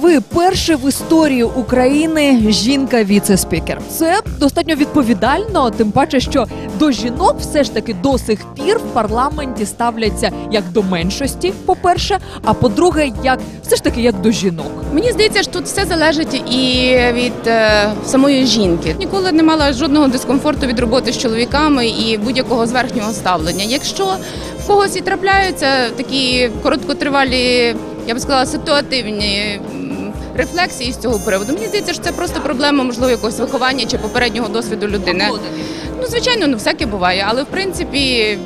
Ви перший в історії України жінка віце-спікер. Це достатньо відповідально, тим паче, що до жінок все ж таки до сих пір в парламенті ставляться як до меншості, по-перше, а по-друге, як все ж таки як до жінок. Мені здається, що тут все залежить і від е, самої жінки. Ніколи не мала жодного дискомфорту від роботи з чоловіками і будь-якого зверхнього ставлення. Якщо в когось і трапляються такі короткотривалі, я би сказала, ситуативні. Рефлексії з цього приводу. Мені здається, що це просто проблема, можливо, якогось виховання чи попереднього досвіду людини. Ну, звичайно, ну всяке буває, але в принципі.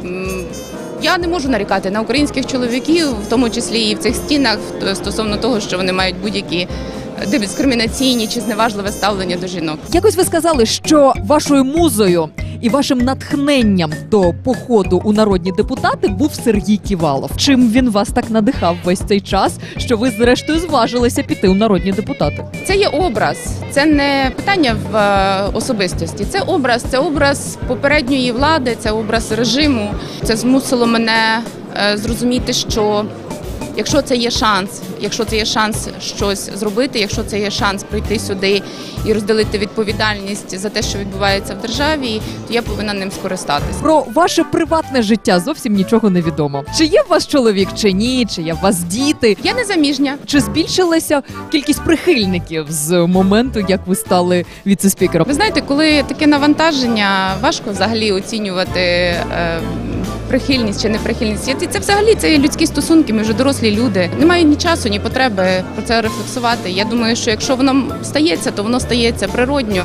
Я не можу нарікати на українських чоловіків, в тому числі і в цих стінах, стосовно того, що вони мають будь-які е, дискримінаційні чи зневажливе ставлення до жінок. Якось ви сказали, що вашою музою і вашим натхненням до походу у народні депутати був Сергій Ківалов. Чим він вас так надихав весь цей час, що ви зрештою зважилися піти у народні депутати? Це є образ, це не питання в е, особистості. Це образ, це образ попередньої влади, це образ режиму. Це змусило мене е, зрозуміти, що якщо це є шанс, якщо це є шанс щось зробити, якщо це є шанс прийти сюди і розділити відповідальність за те, що відбувається в державі, то я повинна ним скористатися. Про ваше приватне життя зовсім нічого не відомо. Чи є у вас чоловік, чи ні, чи є у вас діти? Я не заміжня. Чи збільшилася кількість прихильників з моменту, як ви стали віце-спікером? Ви знаєте, коли таке навантаження, важко взагалі оцінювати е, прихильність чи неприхильність. Це, це взагалі це людські стосунки, ми вже дорослі люди. Немає ні часу, ні потреби про це рефлексувати. Я думаю, що якщо воно стається, то воно стається природньо.